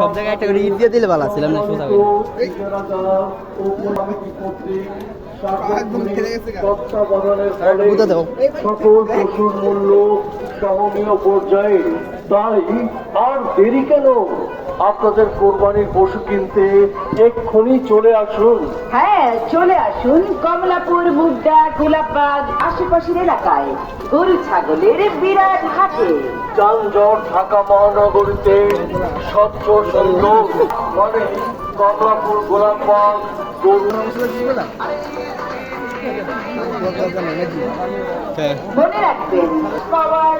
সব জায়গায় একটা করে ইট দিয়ে দিলে ভালো ছিলাম না সোজা। সকল পর্যায়ে তাই আর দেরি কেন? আপনাদের কোরবানির পশু কিনতে এক্ষুনি চলে আসুন। হ্যাঁ চলে আসুন কমলাপুর মুগদা গোলাপবাগ আশেপাশের এলাকায়। গরু ছাগলের বিরাট হাটে যানজট ঢাকা মহানগরীতে স্বচ্ছ সুন্দর মানে কমলাপুর গোলাপবাগ গরু। মনে রাখবেন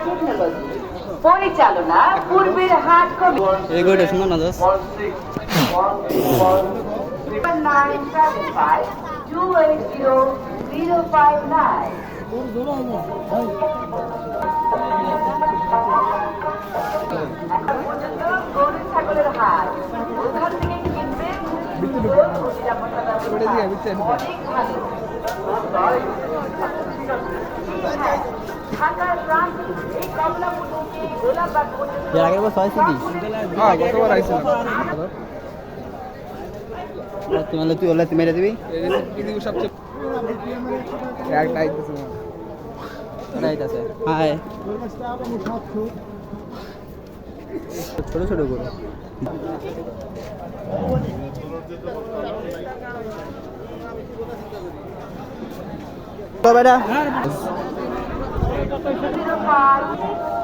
টেকনোলজি পরিচালনা পূর্বের হাট গরু ছাগলের হাট ওখান থেকে কিনবেন অনেক ভালো। ঢাকার রানী এর আগের বছর কি হ্যাঁ গতবার আইছিলাম তুই মানে তুই ওলা তুই মেরে দিবি? পৃথিবীর সবচেয়ে একটা আইতেছে হয়। আছে। হাই ছোট ছোট তো বেটা জিরো ফাইভ